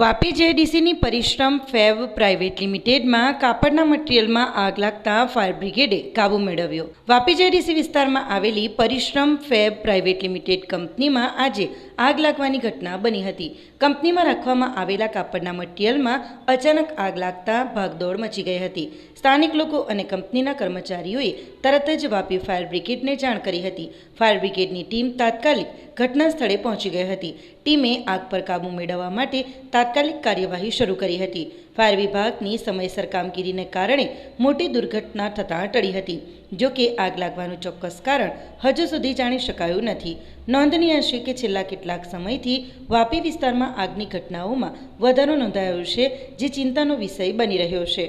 વાપી જેડીસીની પરિશ્રમ fav private લિમિટેડમાં કાપડના મટીરિયલમાં આગ લાગતા ફાયર બ્રિગેડે કાબુ મેળવ્યો. વાપી જેડીસી વિસ્તારમાં આવેલી પરિશ્રમ ફેબ પ્રાઇવેટ લિમિટેડ કંપનીમાં આજે આગ લાગવાની ઘટના બની હતી. કંપનીમાં રાખવામાં આવેલા કાપડના મટીરિયલમાં અચાનક આગ લાગતા ભાગદોડ મચી ગઈ હતી. સ્થાનિક લોકો અને કંપનીના કર્મચારીઓએ તરત જ વાપી ફાયર બ્રિગેડને જાણ કરી હતી. ફાયર બ્રિગેડની ટીમ તાત્કાલિક ઘટના સ્થળે પહોંચી ગઈ હતી. ટીમે આગ પર કાબૂ મેળવવા માટે તાત્કાલિક કાર્યવાહી શરૂ કરી હતી. ફાયર વિભાગની સમયસર કામગીરીને કારણે મોટી દુર્ઘટના થતાં ટળી હતી. જો કે આગ લાગવાનું ચોક્કસ કારણ હજુ સુધી જાણી શકાયું નથી. નોંધનીય છે કે છેલ્લા કેટલાક સમયથી વાપી વિસ્તારમાં આગની ઘટનાઓમાં વધારો નોંધાયો છે, જે ચિંતાનો વિષય બની રહ્યો છે.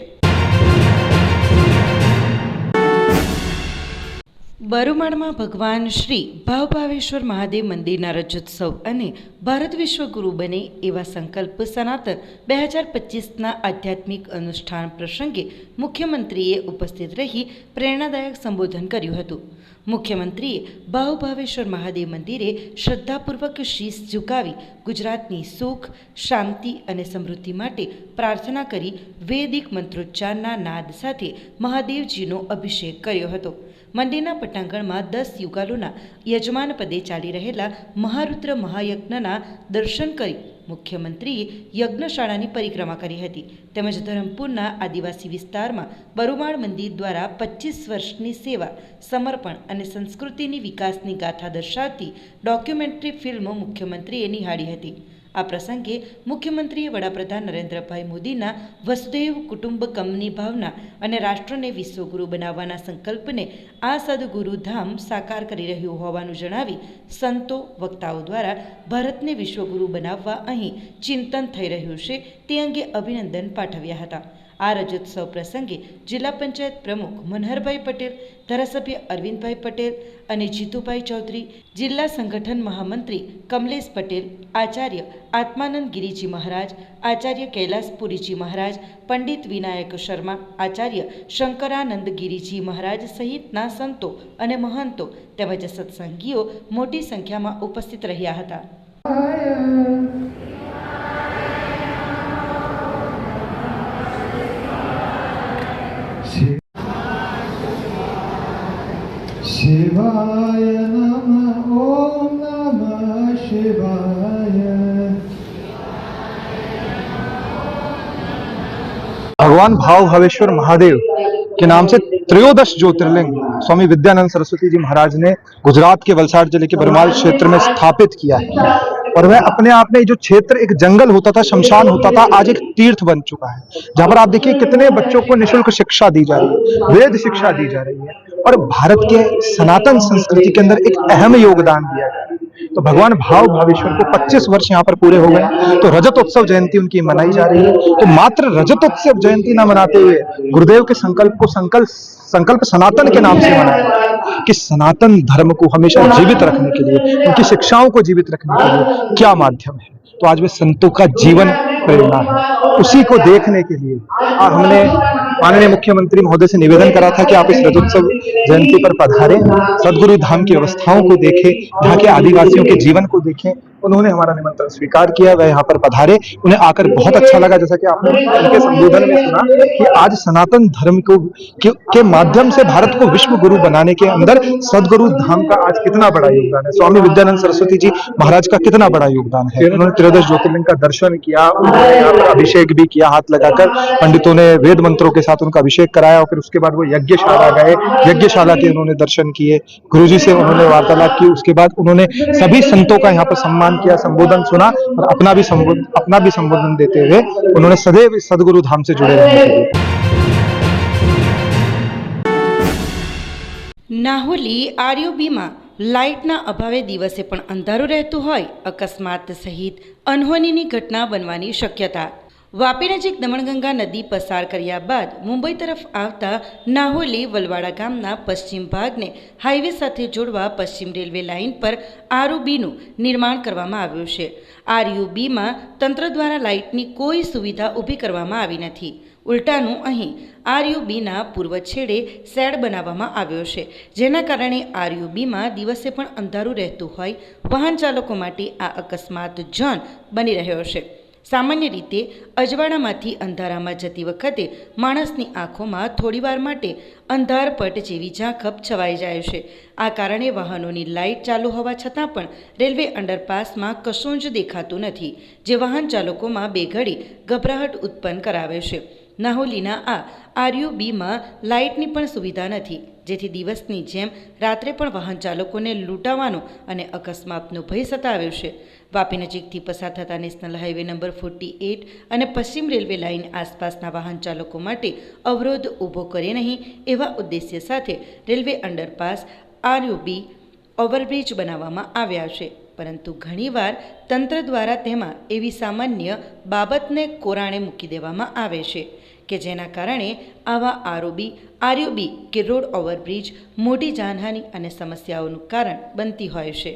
બરુમાળમાં ભગવાન શ્રી ભાવભાવેશ્વર મહાદેવ મંદિરના રજોત્સવ અને ભારત વિશ્વગુરુ બને એવા સંકલ્પ સનાતન બે હજાર પચીસના આધ્યાત્મિક અનુષ્ઠાન પ્રસંગે મુખ્યમંત્રીએ ઉપસ્થિત રહી પ્રેરણાદાયક સંબોધન કર્યું હતું. મુખ્યમંત્રીએ ભાવભાવેશ્વર મહાદેવ મંદિરે શ્રદ્ધાપૂર્વક શીશ ઝુકાવી ગુજરાતની સુખ, શાંતિ અને સમૃદ્ધિ માટે પ્રાર્થના કરી વૈદિક મંત્રોચ્ચારના નાદ સાથે મહાદેવજીનો અભિષેક કર્યો હતો. મંદિરના પટાંગણમાં દસ યુગાલોના યજમાન પદે ચાલી રહેલા મહારુદ્ર મહાયજ્ઞના દર્શન કરી મુખ્યમંત્રીએ યજ્ઞશાળાની પરિક્રમા કરી હતી. તેમજ ધરમપુરના આદિવાસી વિસ્તારમાં બરુમાળ મંદિર દ્વારા પચીસ વર્ષની સેવા, સમર્પણ અને સંસ્કૃતિની વિકાસની ગાથા દર્શાવતી ડોક્યુમેન્ટરી ફિલ્મ મુખ્યમંત્રીએ નિહાળી હતી. આ પ્રસંગે મુખ્યમંત્રીએ વડાપ્રધાન નરેન્દ્રભાઈ મોદીના વસુદેવ કુટુંબકમની ભાવના અને રાષ્ટ્રને વિશ્વગુરુ બનાવવાના સંકલ્પને આ સદગુરુધામ સાકાર કરી રહ્યું હોવાનું જણાવી સંતો વક્તાઓ દ્વારા ભારતને વિશ્વગુરુ બનાવવા અહીં ચિંતન થઈ રહ્યું છે તે અંગે અભિનંદન પાઠવ્યા હતા. આ રજોત્સવ પ્રસંગે જિલ્લા પંચાયત પ્રમુખ મનહરભાઈ પટેલ, ધારાસભ્ય અરવિંદભાઈ પટેલ અને જીતુભાઈ ચૌધરી, જિલ્લા સંગઠન મહામંત્રી કમલેશ પટેલ, આચાર્ય આત્માનંદ ગિરિજી મહારાજ, આચાર્ય કૈલાસપુરીજી મહારાજ, પંડિત વિનાયક શર્મા, આચાર્ય શંકરાનંદ ગિરિજી મહારાજ સહિતના સંતો અને મહંતો તેમજ સત્સંગીઓ મોટી સંખ્યામાં ઉપસ્થિત રહ્યા હતા. भगवान भाव भावेश्वर महादेव के नाम से त्रयोदश ज्योतिर्लिंग, स्वामी विद्यानंद सरस्वती जी महाराज ने गुजरात के वलसाड ज़िले के बरमाल क्षेत्र में स्थापित किया है। और वह अपने आप में जो क्षेत्र, एक जंगल होता था, शमशान होता था, आज एक तीर्थ बन चुका है। जहाँ पर आप देखिए कितने बच्चों को निशुल्क शिक्षा दी जा रही है, वेद शिक्षा दी जा रही है। और भारत के सनातन संस्कृति के अंदर एक अहम योगदान दिया गया। तो भगवान भाव भावेश्वर को 25 वर्ष यहाँ पर पूरे हो गए। तो रजतोत्सव जयंती उनकी मनाई जा रही है। तो मात्र रजतोत्सव जयंती ना मनाते हुए गुरुदेव के संकल्प को संकल्प संकल्प सनातन के नाम से मनाया कि सनातन धर्म को हमेशा जीवित रखने के लिए, उनकी शिक्षाओं को जीवित रखने के लिए क्या माध्यम है? तो आज वे संतों का जीवन प्रेरणा है। उसी को देखने के लिए हमने माननीय मुख्यमंत्री महोदय से निवेदन करा था कि आप इस रजोत्सव जयंती पर पधारें सदगुरु धाम की व्यवस्थाओं को देखें यहाँ के आदिवासियों के जीवन को देखें उन्होंने हमारा निमंत्रण स्वीकार किया वह यहाँ पर पधारे। उन्हें आकर बहुत अच्छा लगा जैसा कि आपने उनके संबोधन में सुना कि आज सनातन धर्म को के, के माध्यम से भारत को विश्व गुरु बनाने के अंदर सदगुरु धाम का आज कितना बड़ा योगदान है। स्वामी विद्यानंद सरस्वती जी महाराज का कितना बड़ा योगदान है। उन्होंने त्रयोदश ज्योतिर्लिंग का दर्शन किया उन्होंने अभिषेक भी किया हाथ लगाकर पंडितों ने वेद मंत्रों के साथ उनका अभिषेक कराया और फिर उसके बाद वो यज्ञशाला गए। यज्ञशाला के उन्होंने दर्शन किए। गुरु से उन्होंने वार्तालाप की उसके बाद उन्होंने सभी संतों का यहाँ पर सम्मान किया संबोधन सुना और अपना भी संबोधन अपना भी संबोधन देते हुए उन्होंने सदैव इस सदगुरु धाम से जुड़े रहने के लिए નાહોલી આરયુબીમાં લાઇટના અભાવે દિવસે પણ અંધારું રહેતું હોય અકસ્માત સહિત અનહોનીની ઘટના બનવાની શક્યતા વાપી નજીક દમણગંગા નદી પસાર કર્યા બાદ મુંબઈ તરફ આવતા નાહોલી વલવાડા ગામના પશ્ચિમ ભાગને હાઈવે સાથે જોડવા પશ્ચિમ રેલવે લાઇન પર આરયુબીનું નિર્માણ કરવામાં આવ્યું છે. આરયુબીમાં તંત્ર દ્વારા લાઇટની કોઈ સુવિધા ઊભી કરવામાં આવી નથી. ઉલટાનું અહીં આરયુબીના પૂર્વ છેડે શેડ બનાવવામાં આવ્યો છે. જેના કારણે આરયુબીમાં દિવસે પણ અંધારું રહેતું હોય વાહન ચાલકો માટે આ અકસ્માત જન બની રહ્યો છે. સામાન્ય રીતે અજવાળામાંથી અંધારામાં જતી વખતે માણસની આંખોમાં થોડીવાર માટે અંધારપટ જેવી ઝાંખપ છવાઈ જાય છે. આ કારણે વાહનોની લાઇટ ચાલુ હોવા છતાં પણ રેલવે અંડરપાસમાં કશું જ દેખાતું નથી, જે વાહન ચાલકોમાં બેઘડી ગભરાહટ ઉત્પન્ન કરાવે છે. નાહોલીના આ આરયુબીમાં લાઇટની પણ સુવિધા નથી. જેથી દિવસની જેમ રાત્રે પણ વાહન ચાલકોને લૂંટાવાનો અને અકસ્માતનો ભય સતાવ્યો છે. વાપી નજીકથી પસાર થતા national highway number forty eight અને પશ્ચિમ રેલવે લાઇન આસપાસના વાહન ચાલકો માટે અવરોધ ઊભો કરે નહીં એવા ઉદ્દેશ્ય સાથે રેલવે અંડરપાસ આરયુબી ઓવરબ્રિજ બનાવવામાં આવ્યા છે. પરંતુ ઘણીવાર તંત્ર દ્વારા તેમાં એવી સામાન્ય બાબતને કોરાણે મૂકી દેવામાં આવે છે, કે જેના કારણે આવા આરોબી આરયુબી કે રોડ ઓવરબ્રિજ, મોટી જાનહાનિ અને સમસ્યાઓનું કારણ બનતી હોય છે.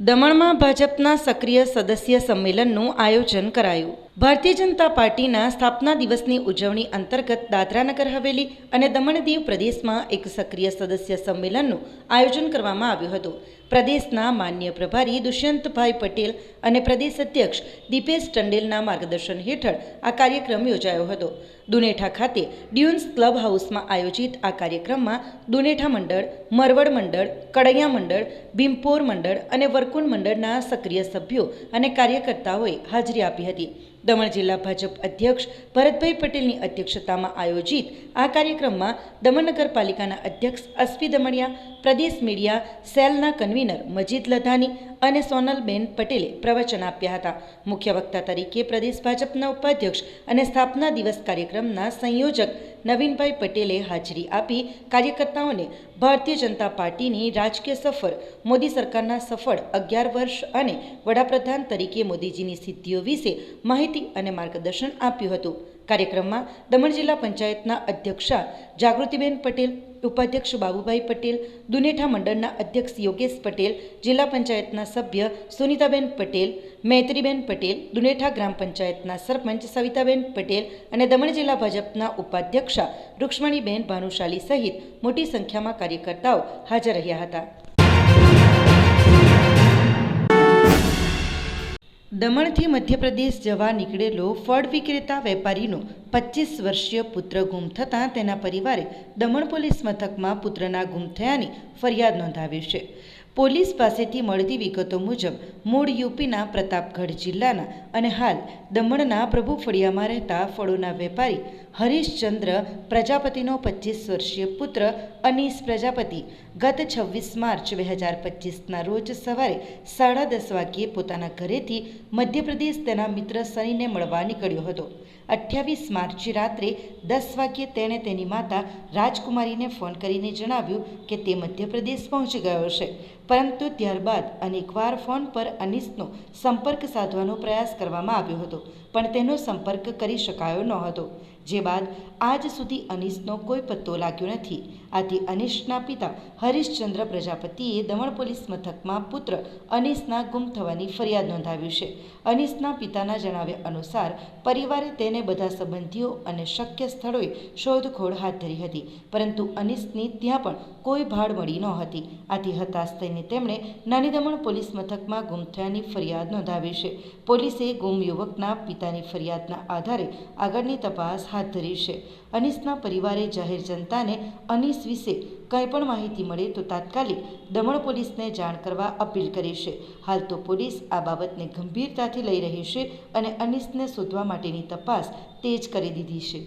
દમણમાં ભાજપના સક્રિય સદસ્ય સંમેલનનું આયોજન કરાયું. ભારતીય જનતા પાર્ટીના સ્થાપના દિવસની ઉજવણી અંતર્ગત દાદરાનગર હવેલી અને દમણ દીવ પ્રદેશમાં એક સક્રિય સદસ્ય સંમેલનનું આયોજન કરવામાં આવ્યું હતું. પ્રદેશના માન્ય પ્રભારી દુષ્યંતભાઈ પટેલ અને પ્રદેશ અધ્યક્ષ દીપેશ ટંડેલના માર્ગદર્શન હેઠળ આ કાર્યક્રમ યોજાયો હતો. દુનેઠા ખાતે ડ્યુન્સ ક્લબ હાઉસમાં આયોજિત આ કાર્યક્રમમાં દુનેઠા મંડળ, મરવડ મંડળ, કડૈયા મંડળ, ભીમપોર મંડળ અને વરકુન મંડળના સક્રિય સભ્યો અને કાર્યકર્તાઓએ હાજરી આપી હતી. દમણ જિલ્લા ભાજપ અધ્યક્ષ ભરતભાઈ પટેલની અધ્યક્ષતામાં આયોજિત આ કાર્યક્રમમાં દમણ નગરપાલિકાના અધ્યક્ષ અશ્વી દમણિયા, પ્રદેશ મીડિયા, સેલના કન્વીનર મજીદ લધાની અને સોનલબેન પટેલે પ્રવચન આપ્યા હતા. મુખ્ય વક્તા તરીકે પ્રદેશ ભાજપના ઉપાધ્યક્ષ અને સ્થાપના દિવસ કાર્યક્રમના સંયોજક નવીનભાઈ પટેલે હાજરી આપી કાર્યકર્તાઓને ભારતીય જનતા પાર્ટીની રાજકીય સફર, મોદી સરકારના સફળ અગિયાર વર્ષ અને વડાપ્રધાન તરીકે મોદીજીની સિદ્ધિઓ વિશે માહિતી અને માર્ગદર્શન આપ્યું હતું. કાર્યક્રમમાં દમણ જિલ્લા પંચાયતના અધ્યક્ષા જાગૃતિબેન પટેલ ઉપાધ્યક્ષ બાબુભાઈ પટેલ, દુનેઠા મંડળના અધ્યક્ષ યોગેશ પટેલ, જિલ્લા પંચાયતના સભ્ય સુનીતાબેન પટેલ, મૈત્રીબેન પટેલ, દુનેઠા ગ્રામ પંચાયતના સરપંચ સવિતાબેન પટેલ અને દમણ જિલ્લા ભાજપના ઉપાધ્યક્ષા રૂક્ષ્મણીબેન ભાનુશાલી સહિત મોટી સંખ્યામાં કાર્યકર્તાઓ હાજર રહ્યા હતા. દમણથી મધ્યપ્રદેશ જવા નીકળેલો ફળ વિક્રેતા વેપારીનો પચીસ વર્ષીય પુત્ર ગુમ થતાં તેના પરિવારે દમણ પોલીસ મથકમાં પુત્રના ગુમ થયાની ફરિયાદ નોંધાવી છે. પોલીસ પાસેથી મળતી વિગતો મુજબ, મૂળ યુપીના પ્રતાપગઢ જિલ્લાના અને હાલ દમણના પ્રભુ ફળિયામાં રહેતા ફળોના વેપારી હરીશચંદ્ર પ્રજાપતિનો પચીસ વર્ષીય પુત્ર અનીસ પ્રજાપતિ ગત છવ્વીસ માર્ચ બે હજાર પચીસના રોજ સવારે સાડા દસ વાગ્યે પોતાના ઘરેથી મધ્યપ્રદેશ તેના મિત્ર સનીને મળવા નીકળ્યો હતો. અઠ્યાવીસ માર્ચે રાત્રે દસ વાગ્યે તેણે તેની માતા રાજકુમારીને ફોન કરીને જણાવ્યું કે તે મધ્યપ્રદેશ પહોંચી ગયો છે પરંતુ ત્યારબાદ અનેકવાર ફોન પર અનીસનો સંપર્ક સાધવાનો પ્રયાસ કરવામાં આવ્યો હતો, પણ તેનો સંપર્ક કરી શકાયો ન હતો. જે બાદ આજ સુધી અનીશનો કોઈ પત્તો લાગ્યો નથી. આથી અનીશના પિતા હરીશચંદ્ર પ્રજાપતિએ દમણ પોલીસ મથકમાં પુત્ર અનીશના ગુમ થવાની ફરિયાદ નોંધાવી છે. અનીશના પિતાના જણાવ્યા અનુસાર પરિવારે તેને બધા સંબંધીઓ અને શક્ય સ્થળોએ શોધખોળ હાથ ધરી હતી, પરંતુ અનીશની ત્યાં પણ કોઈ ભાડ મળી ન હતી. આથી હતાશ થઈને તેમણે નાની દમણ પોલીસ મથકમાં ગુમ થયાની ફરિયાદ નોંધાવી છે. પોલીસે ગુમ યુવકના પિતાની ફરિયાદના આધારે આગળની તપાસ હાથ ધરી છે. અનીસના પરિવારે જાહેર જનતાને અનીસ વિશે કંઈ પણ માહિતી મળે તો તાત્કાલિક દમણ પોલીસને જાણ કરવા અપીલ કરી છે. હાલ તો પોલીસ આ બાબતને ગંભીરતાથી લઈ રહી છે અને અનીસને શોધવા માટેની તપાસ તેજ કરી દીધી છે.